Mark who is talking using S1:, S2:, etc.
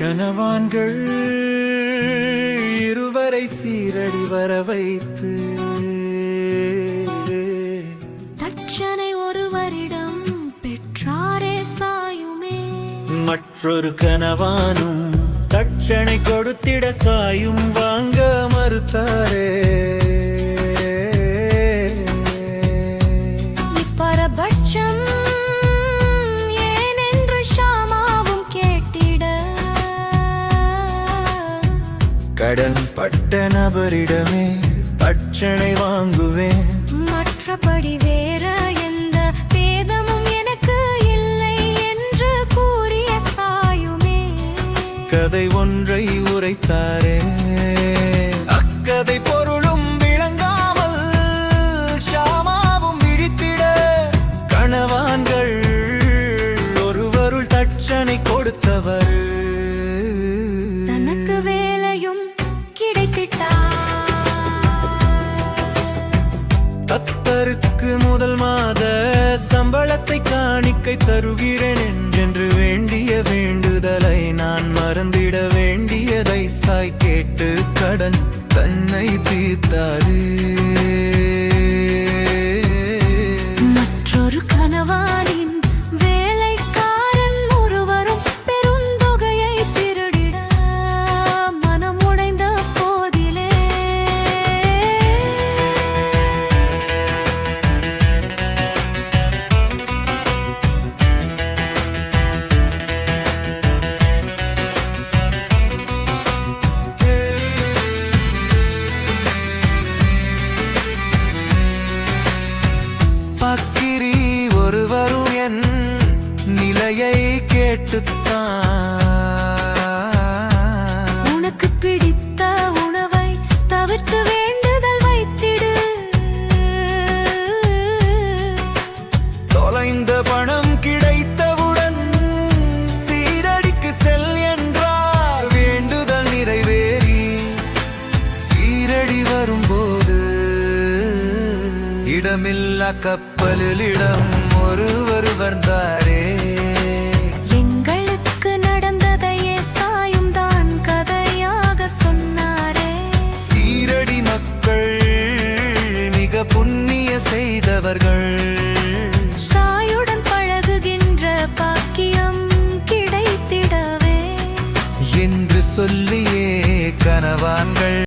S1: கனவான்கள் இருவரை சீரடி வர வைத்து.
S2: தட்சனை ஒருவரிடம் பெற்றாரே சாயுமே.
S1: மற்றொரு கனவானும் தட்சணை கொடுத்திட சாயும் வாங்க மறுத்தாரே. கடன் பட்ட நபரிடமே தட்சணை வாங்குவேன்.
S2: மற்றபடி வேற எந்த பேதமும் எனக்கு இல்லை என்று கூறிய சாயுமே.
S1: கதை ஒன்றை உரைத்தாரே. அக்கதை தத்தருக்கு முதல் மாத சம்பளத்தை காணிக்கை தருகிறேன் என்றென்று வேண்டிய வேண்டுதலை நான் மறந்திட வேண்டியதை சாய் கேட்டு கடன் தன்னை தீர்த்தாரு. ஒருவரும் என் நிலையை கேட்டுத்தான்.
S2: உனக்கு பிடித்த உணவை தவிர்த்து வேண்டுதல் வைத்திடு.
S1: தொலைந்த பணம் கிடைத்தவுடன் சீரடிக்கு செல் என்றார். வேண்டுதல் நிறைவேறி சீரடி வரும்போது இடமில்லா கப்பலில் இடம் ஒருவர் வந்தாரே.
S2: எங்களுக்கு நடந்ததையே சாயும் தான் கதையாக சொன்னாரே.
S1: சீரடி மக்கள் மிக புண்ணிய செய்தவர்கள்.